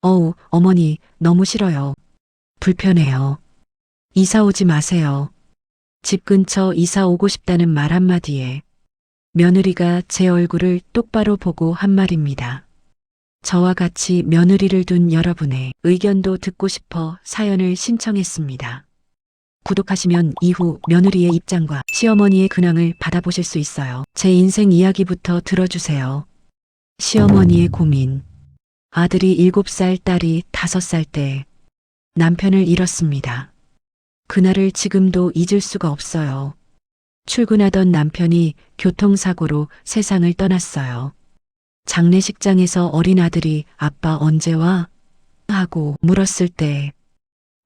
어우, 어머니, 너무 싫어요. 불편해요. 이사 오지 마세요. 집 근처 이사 오고 싶다는 말 한마디에 며느리가 제 얼굴을 똑바로 보고 한 말입니다. 저와 같이 며느리를 둔 여러분의 의견도 듣고 싶어 사연을 신청했습니다. 구독하시면 이후 며느리의 입장과 시어머니의 근황을 받아보실 수 있어요. 제 인생 이야기부터 들어주세요. 시어머니의 고민. 아들이 7살, 딸이 5살 때 남편을 잃었습니다. 그날을 지금도 잊을 수가 없어요. 출근하던 남편이 교통사고로 세상을 떠났어요. 장례식장에서 어린 아들이 아빠 언제 와? 하고 물었을 때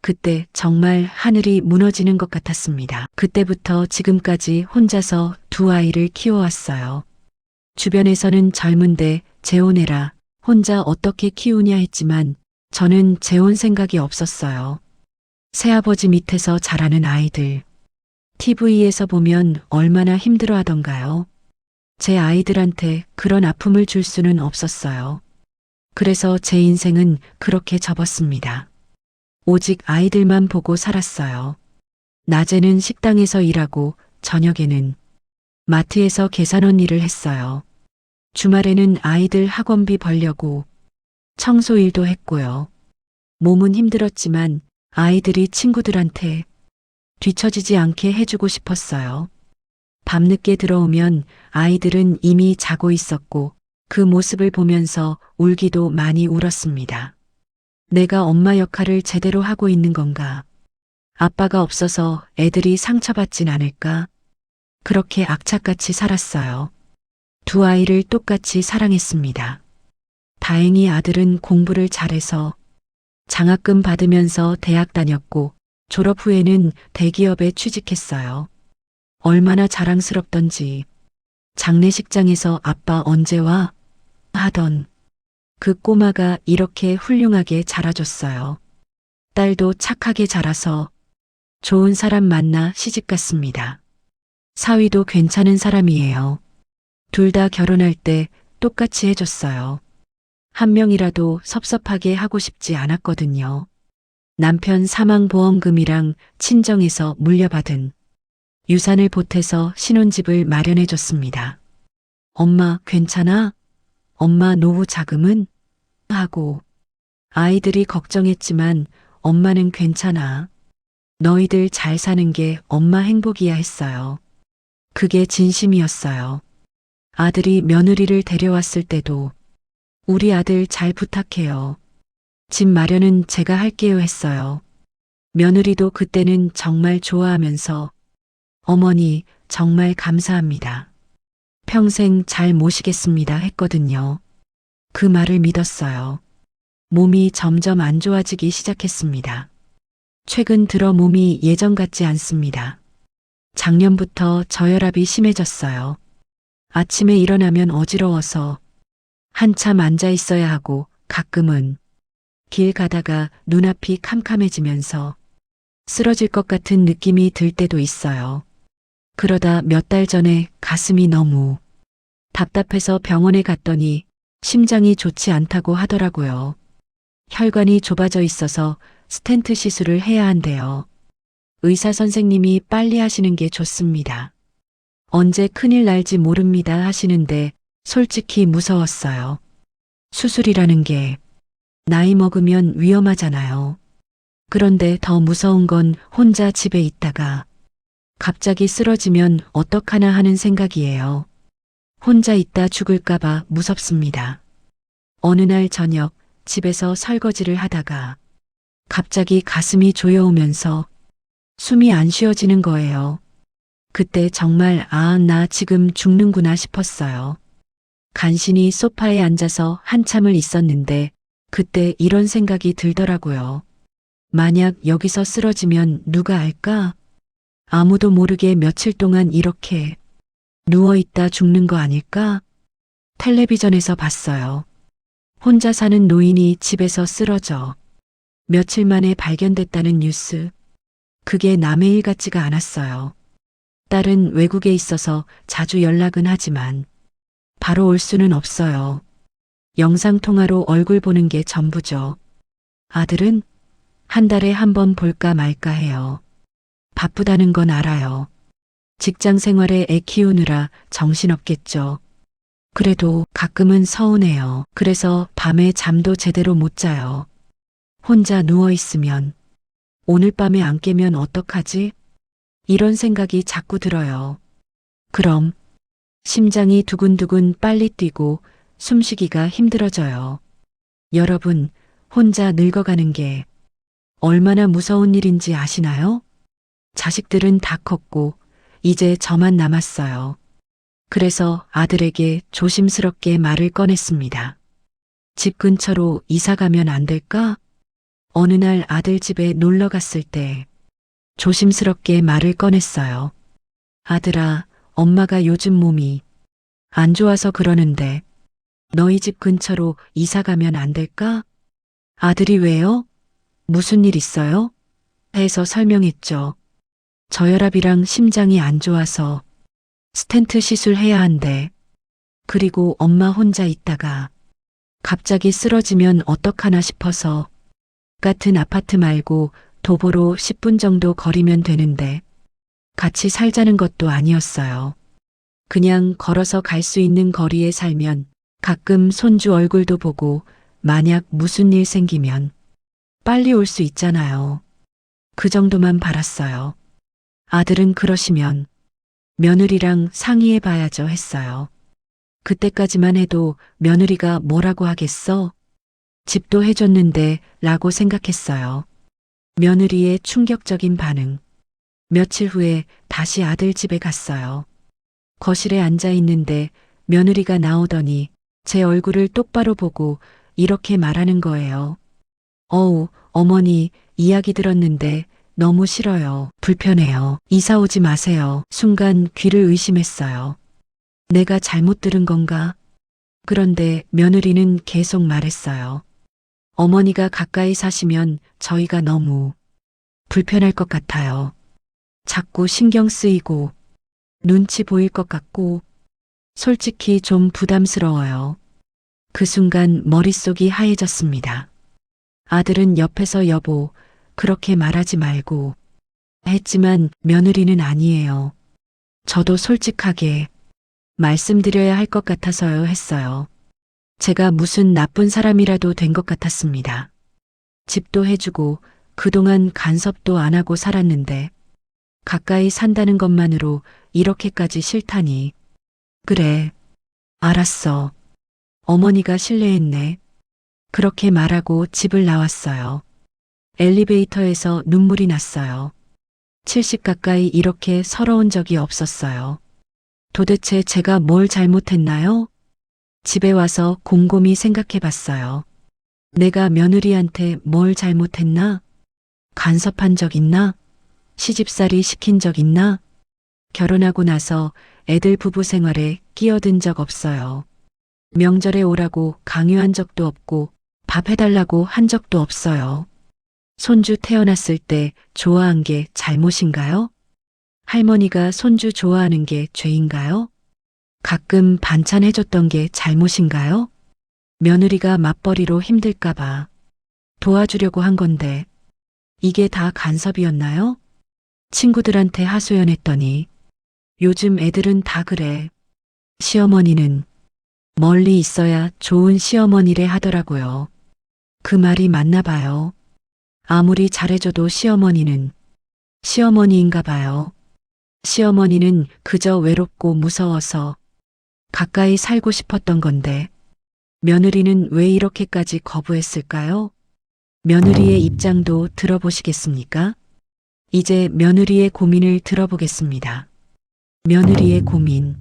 그때 정말 하늘이 무너지는 것 같았습니다. 그때부터 지금까지 혼자서 두 아이를 키워왔어요. 주변에서는 젊은데 재혼해라, 혼자 어떻게 키우냐 했지만 저는 재혼 생각이 없었어요. 새아버지 밑에서 자라는 아이들. TV에서 보면 얼마나 힘들어 하던가요? 제 아이들한테 그런 아픔을 줄 수는 없었어요. 그래서 제 인생은 그렇게 접었습니다. 오직 아이들만 보고 살았어요. 낮에는 식당에서 일하고 저녁에는 마트에서 계산원 일을 했어요. 주말에는 아이들 학원비 벌려고 청소 일도 했고요. 몸은 힘들었지만 아이들이 친구들한테 뒤처지지 않게 해주고 싶었어요. 밤늦게 들어오면 아이들은 이미 자고 있었고 그 모습을 보면서 울기도 많이 울었습니다. 내가 엄마 역할을 제대로 하고 있는 건가? 아빠가 없어서 애들이 상처받진 않을까? 그렇게 악착같이 살았어요. 두 아이를 똑같이 사랑했습니다. 다행히 아들은 공부를 잘해서 장학금 받으면서 대학 다녔고 졸업 후에는 대기업에 취직했어요. 얼마나 자랑스럽던지 장례식장에서 아빠 언제 와? 하던 그 꼬마가 이렇게 훌륭하게 자라줬어요. 딸도 착하게 자라서 좋은 사람 만나 시집 갔습니다. 사위도 괜찮은 사람이에요. 둘 다 결혼할 때 똑같이 해줬어요. 한 명이라도 섭섭하게 하고 싶지 않았거든요. 남편 사망보험금이랑 친정에서 물려받은 유산을 보태서 신혼집을 마련해줬습니다. 엄마 괜찮아? 엄마 노후 자금은? 하고 아이들이 걱정했지만 엄마는 괜찮아. 너희들 잘 사는 게 엄마 행복이야 했어요. 그게 진심이었어요. 아들이 며느리를 데려왔을 때도 우리 아들 잘 부탁해요. 집 마련은 제가 할게요 했어요. 며느리도 그때는 정말 좋아하면서 어머니 정말 감사합니다. 평생 잘 모시겠습니다 했거든요. 그 말을 믿었어요. 몸이 점점 안 좋아지기 시작했습니다. 최근 들어 몸이 예전 같지 않습니다. 작년부터 저혈압이 심해졌어요. 아침에 일어나면 어지러워서 한참 앉아 있어야 하고 가끔은 길 가다가 눈앞이 캄캄해지면서 쓰러질 것 같은 느낌이 들 때도 있어요. 그러다 몇 달 전에 가슴이 너무 답답해서 병원에 갔더니 심장이 좋지 않다고 하더라고요. 혈관이 좁아져 있어서 스텐트 시술을 해야 한대요. 의사 선생님이 빨리 하시는 게 좋습니다. 언제 큰일 날지 모릅니다 하시는데 솔직히 무서웠어요. 수술이라는 게 나이 먹으면 위험하잖아요. 그런데 더 무서운 건 혼자 집에 있다가 갑자기 쓰러지면 어떡하나 하는 생각이에요. 혼자 있다 죽을까봐 무섭습니다. 어느 날 저녁 집에서 설거지를 하다가 갑자기 가슴이 조여오면서 숨이 안 쉬어지는 거예요. 그때 정말 아, 나 지금 죽는구나 싶었어요. 간신히 소파에 앉아서 한참을 있었는데 그때 이런 생각이 들더라고요. 만약 여기서 쓰러지면 누가 알까? 아무도 모르게 며칠 동안 이렇게 누워있다 죽는 거 아닐까? 텔레비전에서 봤어요. 혼자 사는 노인이 집에서 쓰러져 며칠 만에 발견됐다는 뉴스. 그게 남의 일 같지가 않았어요. 딸은 외국에 있어서 자주 연락은 하지만 바로 올 수는 없어요. 영상통화로 얼굴 보는 게 전부죠. 아들은 한 달에 한 번 볼까 말까 해요. 바쁘다는 건 알아요. 직장 생활에 애 키우느라 정신없겠죠. 그래도 가끔은 서운해요. 그래서 밤에 잠도 제대로 못 자요. 혼자 누워 있으면 오늘 밤에 안 깨면 어떡하지? 이런 생각이 자꾸 들어요. 그럼 심장이 두근두근 빨리 뛰고 숨쉬기가 힘들어져요. 여러분, 혼자 늙어가는 게 얼마나 무서운 일인지 아시나요? 자식들은 다 컸고 이제 저만 남았어요. 그래서 아들에게 조심스럽게 말을 꺼냈습니다. 집 근처로 이사 가면 안 될까? 어느 날 아들 집에 놀러 갔을 때 조심스럽게 말을 꺼냈어요. 아들아, 엄마가 요즘 몸이 안 좋아서 그러는데 너희 집 근처로 이사 가면 안 될까? 아들이 왜요? 무슨 일 있어요? 해서 설명했죠. 저혈압이랑 심장이 안 좋아서 스텐트 시술해야 한대. 그리고 엄마 혼자 있다가 갑자기 쓰러지면 어떡하나 싶어서 같은 아파트 말고 도보로 10분 정도 거리면 되는데 같이 살자는 것도 아니었어요. 그냥 걸어서 갈 수 있는 거리에 살면 가끔 손주 얼굴도 보고 만약 무슨 일 생기면 빨리 올 수 있잖아요. 그 정도만 바랐어요. 아들은 그러시면 며느리랑 상의해 봐야죠 했어요. 그때까지만 해도 며느리가 뭐라고 하겠어? 집도 해줬는데 라고 생각했어요. 며느리의 충격적인 반응. 며칠 후에 다시 아들 집에 갔어요. 거실에 앉아 있는데 며느리가 나오더니 제 얼굴을 똑바로 보고 이렇게 말하는 거예요. 어우, 어머니, 이야기 들었는데 너무 싫어요. 불편해요. 이사 오지 마세요. 순간 귀를 의심했어요. 내가 잘못 들은 건가? 그런데 며느리는 계속 말했어요. 어머니가 가까이 사시면 저희가 너무 불편할 것 같아요. 자꾸 신경 쓰이고 눈치 보일 것 같고 솔직히 좀 부담스러워요. 그 순간 머릿속이 하얘졌습니다. 아들은 옆에서 여보, 그렇게 말하지 말고 했지만 며느리는 아니에요. 저도 솔직하게 말씀드려야 할 것 같아서요 했어요. 제가 무슨 나쁜 사람이라도 된 것 같았습니다. 집도 해주고 그동안 간섭도 안 하고 살았는데 가까이 산다는 것만으로 이렇게까지 싫다니. 그래. 알았어. 어머니가 실례했네. 그렇게 말하고 집을 나왔어요. 엘리베이터에서 눈물이 났어요. 70 가까이 이렇게 서러운 적이 없었어요. 도대체 제가 뭘 잘못했나요? 집에 와서 곰곰이 생각해 봤어요. 내가 며느리한테 뭘 잘못했나? 간섭한 적 있나? 시집살이 시킨 적 있나? 결혼하고 나서 애들 부부 생활에 끼어든 적 없어요. 명절에 오라고 강요한 적도 없고 밥 해달라고 한 적도 없어요. 손주 태어났을 때 좋아한 게 잘못인가요? 할머니가 손주 좋아하는 게 죄인가요? 가끔 반찬 해줬던 게 잘못인가요? 며느리가 맞벌이로 힘들까봐 도와주려고 한 건데 이게 다 간섭이었나요? 친구들한테 하소연했더니 요즘 애들은 다 그래. 시어머니는 멀리 있어야 좋은 시어머니래 하더라고요. 그 말이 맞나 봐요. 아무리 잘해줘도 시어머니는 시어머니인가 봐요. 시어머니는 그저 외롭고 무서워서 가까이 살고 싶었던 건데 며느리는 왜 이렇게까지 거부했을까요? 며느리의 입장도 들어보시겠습니까? 이제 며느리의 고민을 들어보겠습니다. 며느리의 고민.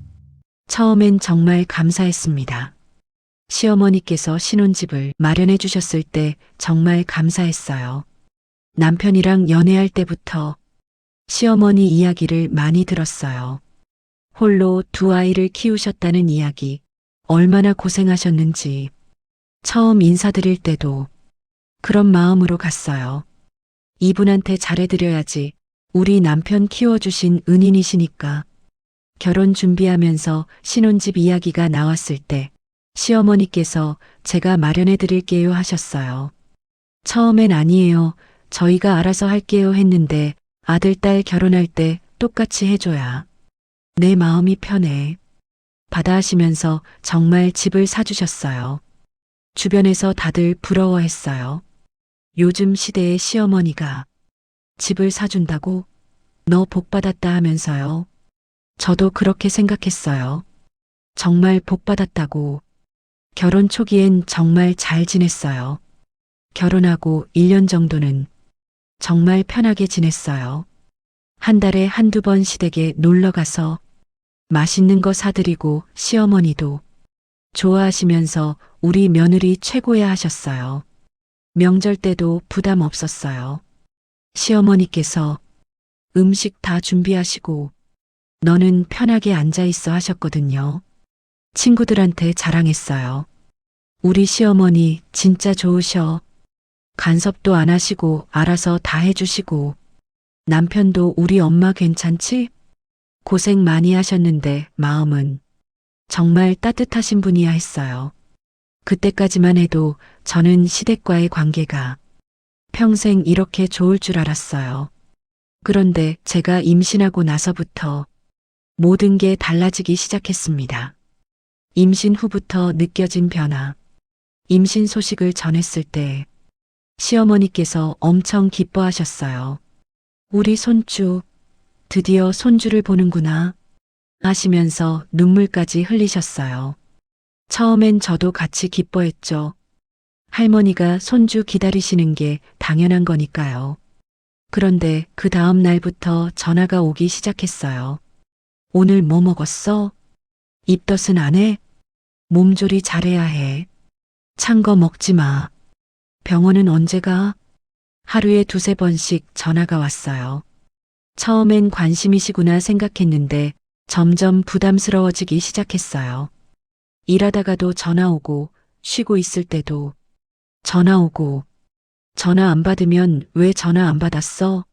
처음엔 정말 감사했습니다. 시어머니께서 신혼집을 마련해 주셨을 때 정말 감사했어요. 남편이랑 연애할 때부터 시어머니 이야기를 많이 들었어요. 홀로 두 아이를 키우셨다는 이야기, 얼마나 고생하셨는지. 처음 인사드릴 때도 그런 마음으로 갔어요. 이분한테 잘해드려야지 우리 남편 키워주신 은인이시니까. 결혼 준비하면서 신혼집 이야기가 나왔을 때 시어머니께서 제가 마련해 드릴게요 하셨어요. 처음엔 아니에요. 저희가 알아서 할게요 했는데 아들, 딸 결혼할 때 똑같이 해줘야 내 마음이 편해. 받아 하시면서 정말 집을 사주셨어요. 주변에서 다들 부러워했어요. 요즘 시대의 시어머니가 집을 사준다고 너 복받았다 하면서요. 저도 그렇게 생각했어요. 정말 복받았다고. 결혼 초기엔 정말 잘 지냈어요. 결혼하고 1년 정도는 정말 편하게 지냈어요. 한 달에 한두 번 시댁에 놀러 가서 맛있는 거 사드리고 시어머니도 좋아하시면서 우리 며느리 최고야 하셨어요. 명절 때도 부담 없었어요. 시어머니께서 음식 다 준비하시고 너는 편하게 앉아 있어 하셨거든요. 친구들한테 자랑했어요. 우리 시어머니 진짜 좋으셔. 간섭도 안 하시고 알아서 다 해주시고 남편도 우리 엄마 괜찮지? 고생 많이 하셨는데 마음은 정말 따뜻하신 분이야 했어요. 그때까지만 해도 저는 시댁과의 관계가 평생 이렇게 좋을 줄 알았어요. 그런데 제가 임신하고 나서부터 모든 게 달라지기 시작했습니다. 임신 후부터 느껴진 변화. 임신 소식을 전했을 때 시어머니께서 엄청 기뻐하셨어요. 우리 손주, 드디어 손주를 보는구나 하시면서 눈물까지 흘리셨어요. 처음엔 저도 같이 기뻐했죠. 할머니가 손주 기다리시는 게 당연한 거니까요. 그런데 그 다음 날부터 전화가 오기 시작했어요. 오늘 뭐 먹었어? 입덧은 안 해? 몸조리 잘해야 해. 찬 거 먹지 마. 병원은 언제 가? 하루에 두세 번씩 전화가 왔어요. 처음엔 관심이시구나 생각했는데 점점 부담스러워지기 시작했어요. 일하다가도 전화 오고 쉬고 있을 때도 전화 오고 전화 안 받으면 왜 전화 안 받았어?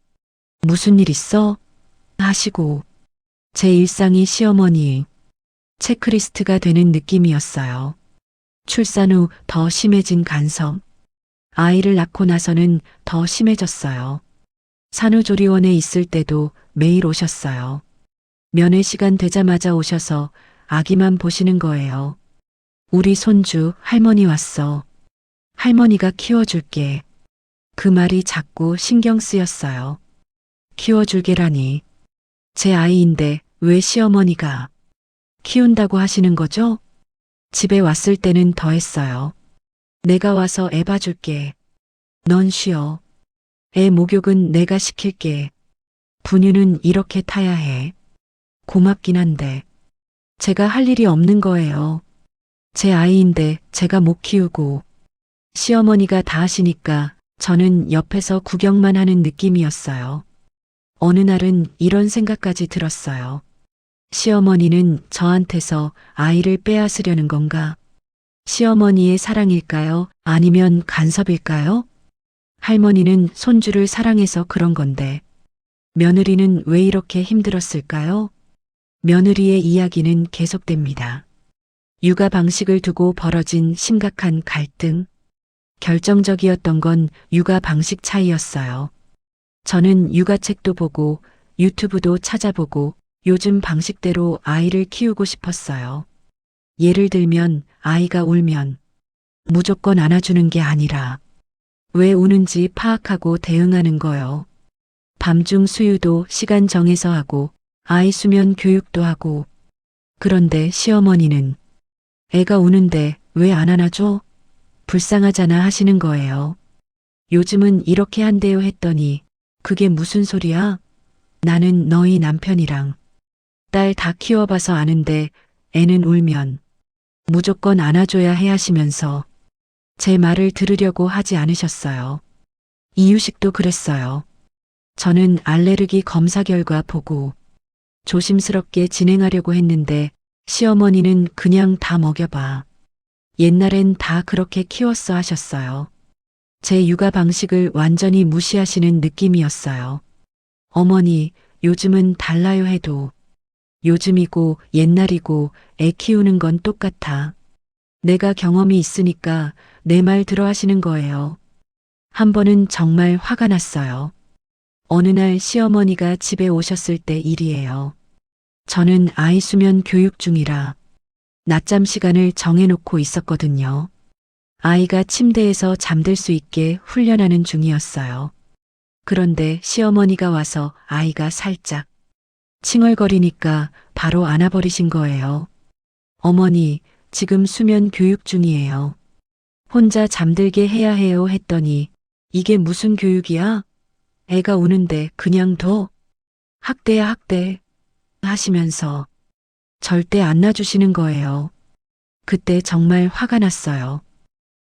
무슨 일 있어? 하시고 제 일상이 시어머니 체크리스트가 되는 느낌이었어요. 출산 후 더 심해진 간섭. 아이를 낳고 나서는 더 심해졌어요. 산후조리원에 있을 때도 매일 오셨어요. 면회 시간 되자마자 오셔서 아기만 보시는 거예요. 우리 손주 할머니 왔어. 할머니가 키워줄게. 그 말이 자꾸 신경 쓰였어요. 키워줄게라니. 제 아이인데 왜 시어머니가 키운다고 하시는 거죠? 집에 왔을 때는 더 했어요. 내가 와서 애 봐줄게. 넌 쉬어. 애 목욕은 내가 시킬게. 분유는 이렇게 타야 해. 고맙긴 한데. 제가 할 일이 없는 거예요. 제 아이인데 제가 못 키우고. 시어머니가 다 하시니까 저는 옆에서 구경만 하는 느낌이었어요. 어느 날은 이런 생각까지 들었어요. 시어머니는 저한테서 아이를 빼앗으려는 건가? 시어머니의 사랑일까요? 아니면 간섭일까요? 할머니는 손주를 사랑해서 그런 건데, 며느리는 왜 이렇게 힘들었을까요? 며느리의 이야기는 계속됩니다. 육아 방식을 두고 벌어진 심각한 갈등. 결정적이었던 건 육아 방식 차이였어요. 저는 육아책도 보고 유튜브도 찾아보고 요즘 방식대로 아이를 키우고 싶었어요. 예를 들면 아이가 울면 무조건 안아주는 게 아니라 왜 우는지 파악하고 대응하는 거요. 밤중 수유도 시간 정해서 하고 아이 수면 교육도 하고 그런데 시어머니는 애가 우는데 왜 안 안아줘? 불쌍하잖아 하시는 거예요. 요즘은 이렇게 한대요 했더니 그게 무슨 소리야? 나는 너희 남편이랑 딸 다 키워봐서 아는데 애는 울면 무조건 안아줘야 해 하시면서 제 말을 들으려고 하지 않으셨어요. 이유식도 그랬어요. 저는 알레르기 검사 결과 보고 조심스럽게 진행하려고 했는데 시어머니는 그냥 다 먹여봐. 옛날엔 다 그렇게 키웠어 하셨어요. 제 육아 방식을 완전히 무시하시는 느낌이었어요. 어머니, 요즘은 달라요 해도 요즘이고 옛날이고 애 키우는 건 똑같아. 내가 경험이 있으니까 내 말 들어 하시는 거예요. 한 번은 정말 화가 났어요. 어느 날 시어머니가 집에 오셨을 때 일이에요. 저는 아이 수면 교육 중이라 낮잠 시간을 정해놓고 있었거든요. 아이가 침대에서 잠들 수 있게 훈련하는 중이었어요. 그런데 시어머니가 와서 아이가 살짝 칭얼거리니까 바로 안아버리신 거예요. 어머니, 지금 수면 교육 중이에요. 혼자 잠들게 해야 해요 했더니 이게 무슨 교육이야? 애가 우는데 그냥 둬. 학대야 학대. 하시면서 절대 안 놔주시는 거예요. 그때 정말 화가 났어요.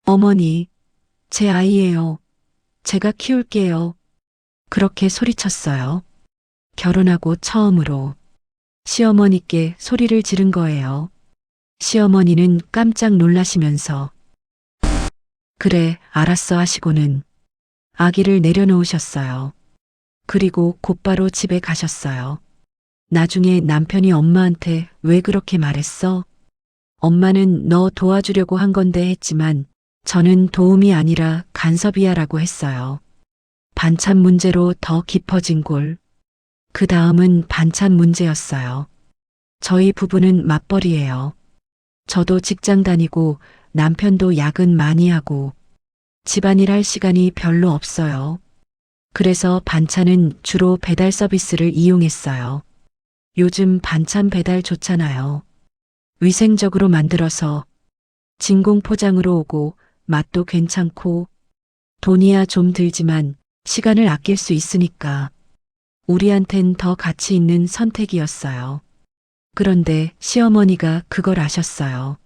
어머니, 제 아이예요. 제가 키울게요. 그렇게 소리쳤어요. 결혼하고 처음으로 시어머니께 소리를 지른 거예요. 시어머니는 깜짝 놀라시면서 그래, 알았어 하시고는 아기를 내려놓으셨어요. 그리고 곧바로 집에 가셨어요. 나중에 남편이 엄마한테 왜 그렇게 말했어? 엄마는 너 도와주려고 한 건데 했지만 저는 도움이 아니라 간섭이야 라고 했어요. 반찬 문제로 더 깊어진 골. 그 다음은 반찬 문제였어요. 저희 부부는 맞벌이에요. 저도 직장 다니고 남편도 야근 많이 하고 집안일 할 시간이 별로 없어요. 그래서 반찬은 주로 배달 서비스를 이용했어요. 요즘 반찬 배달 좋잖아요. 위생적으로 만들어서 진공 포장으로 오고 맛도 괜찮고 돈이야 좀 들지만 시간을 아낄 수 있으니까 우리한텐 더 가치 있는 선택이었어요. 그런데 시어머니가 그걸 아셨어요.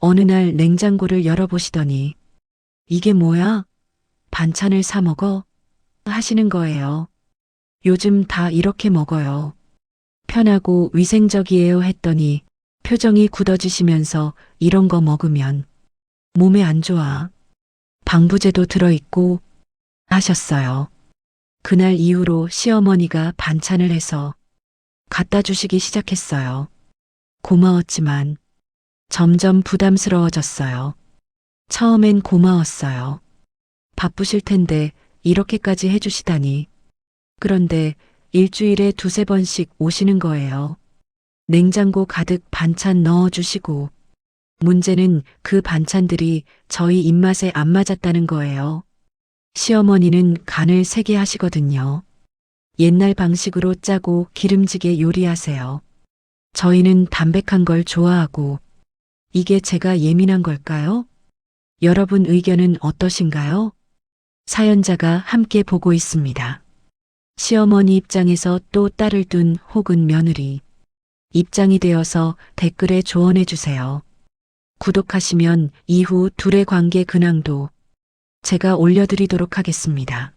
어느 날 냉장고를 열어보시더니 이게 뭐야? 반찬을 사 먹어? 하시는 거예요. 요즘 다 이렇게 먹어요. 편하고 위생적이에요 했더니 표정이 굳어지시면서 이런 거 먹으면 몸에 안 좋아. 방부제도 들어있고 하셨어요. 그날 이후로 시어머니가 반찬을 해서 갖다 주시기 시작했어요. 고마웠지만 점점 부담스러워졌어요. 처음엔 고마웠어요. 바쁘실 텐데 이렇게까지 해주시다니. 그런데 일주일에 두세 번씩 오시는 거예요. 냉장고 가득 반찬 넣어주시고. 문제는 그 반찬들이 저희 입맛에 안 맞았다는 거예요. 시어머니는 간을 세게 하시거든요. 옛날 방식으로 짜고 기름지게 요리하세요. 저희는 담백한 걸 좋아하고, 이게 제가 예민한 걸까요? 여러분 의견은 어떠신가요? 사연자가 함께 보고 있습니다. 시어머니 입장에서 또 딸을 둔 혹은 며느리 입장이 되어서 댓글에 조언해 주세요. 구독하시면 이후 둘의 관계 근황도 제가 올려드리도록 하겠습니다.